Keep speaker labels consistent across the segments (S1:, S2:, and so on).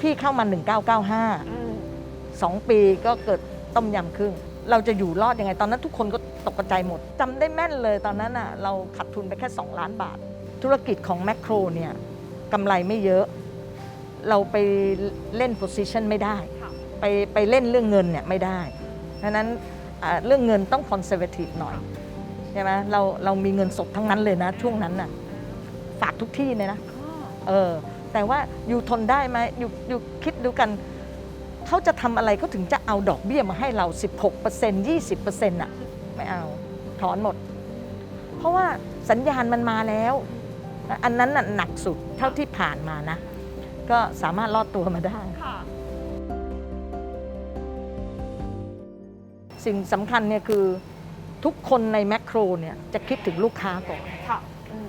S1: พี่เข้ามา 1995สองปีก็เกิดต้มยำครึ่ง เราจะอยู่รอดยังไง ตอนนั้นทุกคนก็ตกใจหมดจำได้แม่นเลยตอนนั้นอะเราขาดทุนไปแค่ 2 ล้านบาท ธุรกิจของแมคโครเนี่ยกำไรไม่เยอะ เราไปเล่น position ไม่ได้
S2: ค่ะ
S1: ไปไปเล่นเรื่องเงินเนี่ยไม่ได้ดังนั้นอ่าเรื่องเงินต้อง conservative หน่อย ใช่ไหมเราเรามีเงินสดทั้งนั้นเลยนะ ช่วงนั้นน่ะฝากทุกที่เลยนะเออแต่ว่าอยู่ทนได้ไหมอยู่อยู่คิดดูกันเขาจะทำอะไรก็ถึงจะเอาดอกเบี้ยมาให้เรา 16% 20%อะไม่เอาถอนหมด เพราะว่าสัญญาณมันมาแล้ว อันนั้นน่ะหนักสุดเท่าที่ผ่านมานะ ก็สามารถรอดตัวมาได้
S2: ค่ะ
S1: สิ่งสำคัญเนี่ยคือ ทุกคนในแมคโครเนี่ยจะคิดถึงลูกค้าก่อน
S2: ค่ะอืม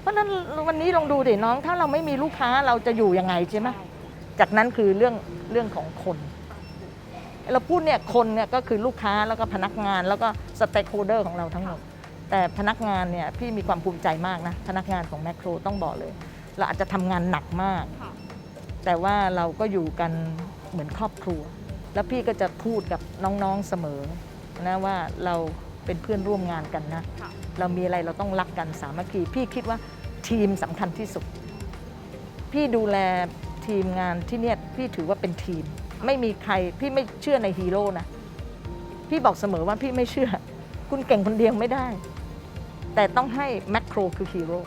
S1: เพราะฉะนั้นวันนี้ลองดูดิน้อง ถ้าเราไม่มีลูกค้าเราจะอยู่ยังไงใช่ไหม จากนั้นคือเรื่องเรื่องของคน เราพูดเนี่ยคนเนี่ยก็คือลูกค้าแล้วก็พนักงานแล้วก็สเต็กโฮเดอร์ของเราทั้งหมด แต่พนักงานเนี่ยพี่มีความภูมิใจมากนะ พนักงานของแมคโครต้องบอกเลย เราอาจจะทำงานหนักมาก
S2: ค่ะ
S1: แต่ว่าเราก็อยู่กันเหมือนครอบครัว แล้วพี่ก็จะพูดกับน้องๆเสมอ นะว่าเราเป็นเพื่อนร่วมงานกันนะ
S2: ค่ะ
S1: เรามีอะไรเราต้องรักกันสามัคคีพี่คิดว่าทีมสำคัญที่สุด พี่ดูแลทีมงานที่เนี่ยพี่ถือว่าเป็นทีม ไม่มีใครพี่ไม่เชื่อในฮีโร่นะ พี่บอกเสมอว่าพี่ไม่เชื่อ คุณเก่งคนเดียวไม่ได้ แต่ต้องให้แมคโครคือฮีโร่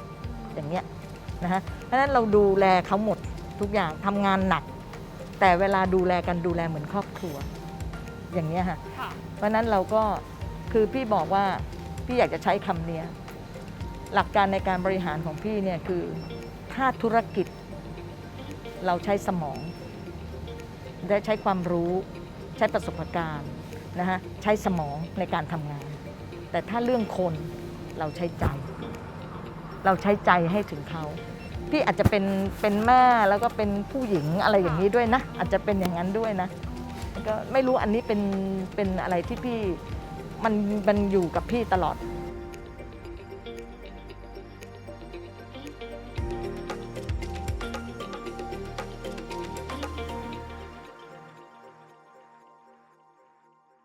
S1: อย่างเงี้ยนะฮะเพราะฉะนั้นเราดูแลเขาหมดทุกอย่างทำงานหนัก แต่เวลาดูแลกันดูแลเหมือนครอบครัว อย่างเงี้ยค่ะ
S2: ค่ะ
S1: เพราะฉะนั้นเราก็คือพี่บอกว่าพี่อยากจะใช้คำเนี้ยหลักการในการบริหารของพี่เนี่ยคือถ้าธุรกิจ เราใช้สมองได้ใช้ความรู้ใช้ประสบการณ์นะฮะใช้สมองในการทำงาน แต่ถ้าเรื่องคนเราใช้ใจ เราใช้ใจให้ถึงเขา พี่อาจจะเป็นเป็นแม่แล้วก็เป็นผู้หญิงอะไรอย่างนี้ด้วยนะ อาจจะเป็นอย่างนั้นด้วยนะ ก็ไม่รู้อันนี้เป็นเป็นอะไรที่พี่มันมันอยู่กับพี่ตลอด